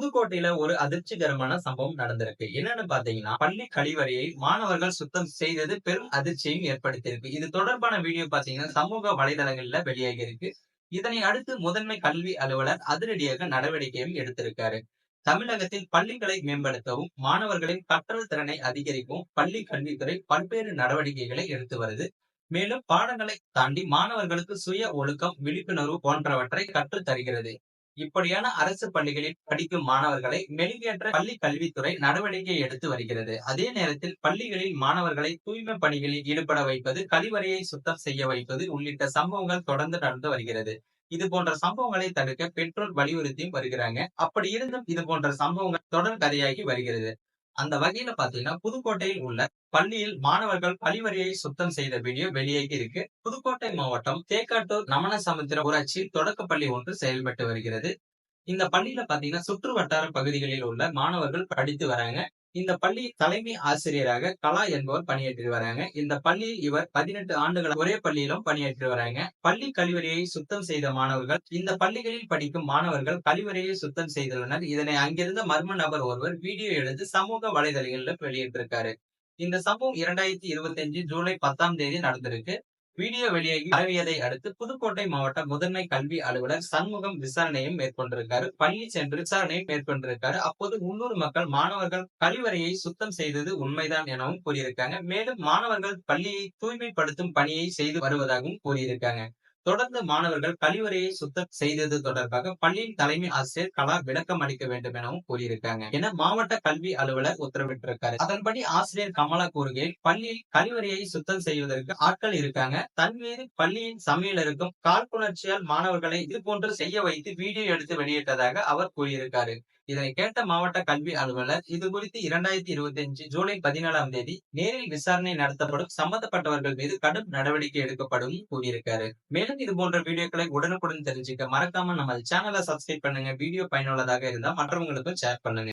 புதுக்கோட்டையில ஒரு அதிர்ச்சிகரமான சம்பவம் நடந்திருக்கு. என்னன்னு பாத்தீங்கன்னா பள்ளி கழிவறையை மாணவர்கள் சுத்தம் செய்தது பெரும் அதிர்ச்சியையும் ஏற்படுத்தியிருக்கு. இது தொடர்பான வீடியோ பாத்தீங்கன்னா சமூக வலைதளங்கள்ல வெளியாகி இருக்கு இதனை அடுத்து முதன்மை கல்வி அலுவலர் அதிரடியாக நடவடிக்கையும் எடுத்திருக்காரு. தமிழகத்தில் பள்ளிகளை மேம்படுத்தவும் மாணவர்களின் கற்றல் திறனை அதிகரிக்கவும் பள்ளி கல்வித்துறை பல்வேறு நடவடிக்கைகளை எடுத்து வருது. மேலும் பாடங்களை தாண்டி மாணவர்களுக்கு சுய ஒழுக்கம் விழிப்புணர்வு போன்றவற்றை கற்றுத் தருகிறது இப்படியான அரசு பள்ளிகளில் படிக்கும் மாணவர்களை மெருகேற்ற பள்ளி கல்வித்துறை நடவடிக்கை எடுத்து வருகிறது. அதே நேரத்தில் பள்ளிகளில் மாணவர்களை தூய்மை பணிகளில் ஈடுபட வைப்பது கழிவறையை சுத்தம் செய்ய வைப்பது உள்ளிட்ட சம்பவங்கள் தொடர்ந்து நடந்து வருகிறது. இது போன்ற சம்பவங்களை தடுக்க பெற்றோர் வலியுறுத்தியும் வருகிறாங்க. அப்படி இருந்தும் இது போன்ற சம்பவங்கள் தொடர் கதையாகி வருகிறது. அந்த வகையில பாத்தீங்கன்னா புதுக்கோட்டையில் உள்ள பள்ளியில் மாணவர்கள் கழிவறையை சுத்தம் செய்த வீடியோ வெளியாகி இருக்கு. புதுக்கோட்டை மாவட்டம் தேக்காட்டூர் நமன சமுத்திர ஊராட்சியில் தொடக்கப்பள்ளி ஒன்று செயல்பட்டு வருகிறது. இந்த பள்ளியில பாத்தீங்கன்னா சுற்று வட்டார பகுதிகளில் உள்ள மாணவர்கள் படித்து வராங்க. இந்த பள்ளி தலைமை ஆசிரியராக கலா என்பவர் பணியாற்றி வராங்க. இந்த பள்ளியில் இவர் பதினெட்டு ஆண்டுகள் ஒரே பள்ளியிலும் பணியாற்றி வராங்க. பள்ளி கழிவறையை சுத்தம் செய்த மாணவர்கள் இந்த பள்ளிகளில் படிக்கும் மாணவர்கள் கழிவறையை சுத்தம் செய்துள்ளனர். இதனை அங்கிருந்த மர்ம நபர் ஒருவர் வீடியோ எடுத்து சமூக வலைதளங்களில் வெளியிட்டிருக்காரு. இந்த சம்பவம் இரண்டாயிரத்தி இருபத்தி அஞ்சு ஜூலை பத்தாம் தேதி நடந்திருக்கு. வீடியோ வெளியாகி பரவியதை அடுத்து புதுக்கோட்டை மாவட்ட முதன்மை கல்வி அலுவலர் சண்முகம் விசாரணையும் மேற்கொண்டிருக்காரு. பள்ளி சென்று விசாரணையும் மேற்கொண்டிருக்காரு. அப்போது முன்னூறு மக்கள் மாணவர்கள் கழிவறையை சுத்தம் செய்தது உண்மைதான் எனவும் கூறியிருக்காங்க. மேலும் மாணவர்கள் பள்ளியை தூய்மைப்படுத்தும் பணியை செய்து வருவதாகவும் கூறியிருக்காங்க. தொடர்ந்து மாணவர்கள் கழிவறையை சுத்தம் செய்தது தொடர்பாக பள்ளியின் தலைமை ஆசிரியர் கலா விளக்கம் அளிக்க வேண்டும் எனவும் கூறியிருக்காங்க. என மாவட்ட கல்வி அலுவலர் உத்தரவிட்டிருக்காரு. அதன்படி ஆசிரியர் கமலா கூறுகையில் பள்ளியில் கழிவறையை சுத்தம் செய்வதற்கு ஆட்கள் இருக்காங்க. தன்மீது பள்ளியின் சமையலருக்கும் காழ்ப்புணர்ச்சியால் மாணவர்களை இது போன்று செய்ய வைத்து வீடியோ எடுத்து வெளியிட்டதாக அவர் கூறியிருக்காரு. இதனை கேட்ட மாவட்ட கல்வி அலுவலர் இது குறித்து இரண்டாயிரத்தி இருபத்தி அஞ்சு ஜூலை பதினாலாம் தேதி நேரில் விசாரணை நடத்தப்படும் சம்பந்தப்பட்டவர்கள் மீது கடும் நடவடிக்கை எடுக்கப்படும் கூறியிருக்காரு. மேலும் இது போன்ற வீடியோக்களை உடனுக்குடன் தெரிஞ்சுக்க மறக்காம நம்ம சேனலை சப்ஸ்கிரைப் பண்ணுங்க. வீடியோ பயனுள்ளதாக இருந்தா மற்றவங்களுக்கும் ஷேர் பண்ணுங்க.